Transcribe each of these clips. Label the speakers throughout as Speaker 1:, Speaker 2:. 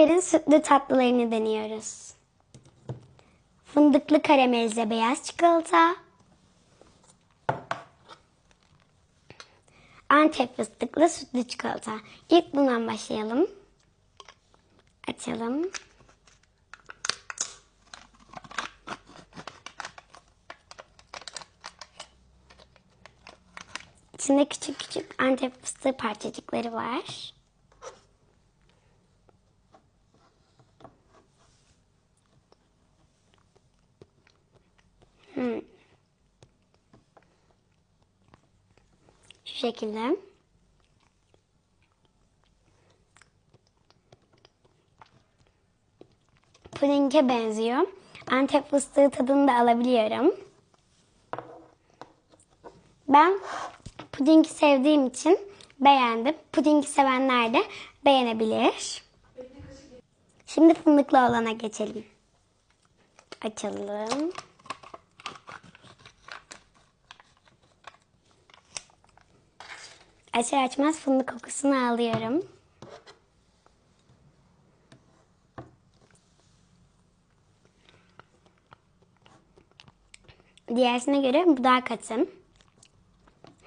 Speaker 1: Ülker'in sütlü tatlılarını deniyoruz. Fındıklı karamelize beyaz çikolata. Antep fıstıklı sütlü çikolata. İlk bundan başlayalım. Açalım. İçinde küçük küçük Antep fıstığı parçacıkları var. Hmm. Şu şekilde. Pudinge benziyor. Antep fıstığı tadını da alabiliyorum. Ben pudingi sevdiğim için beğendim. Pudingi sevenler de beğenebilir. Şimdi fındıklı olana geçelim. Açalım. Açar açmaz fındık kokusunu alıyorum. Diğersine göre bu daha katı.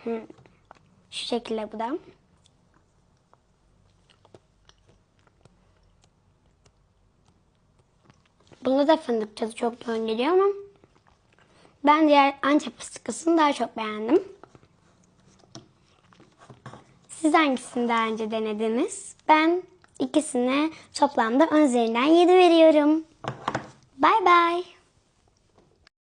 Speaker 1: Şu şekilde bu da. Bunda da fındık tadı çok yoğun geliyor ama ben diğer Antep fıstıklısını daha çok beğendim. Siz hangisini daha önce denediniz? Ben ikisine toplamda 10 üzerinden 7 veriyorum. Bay bay.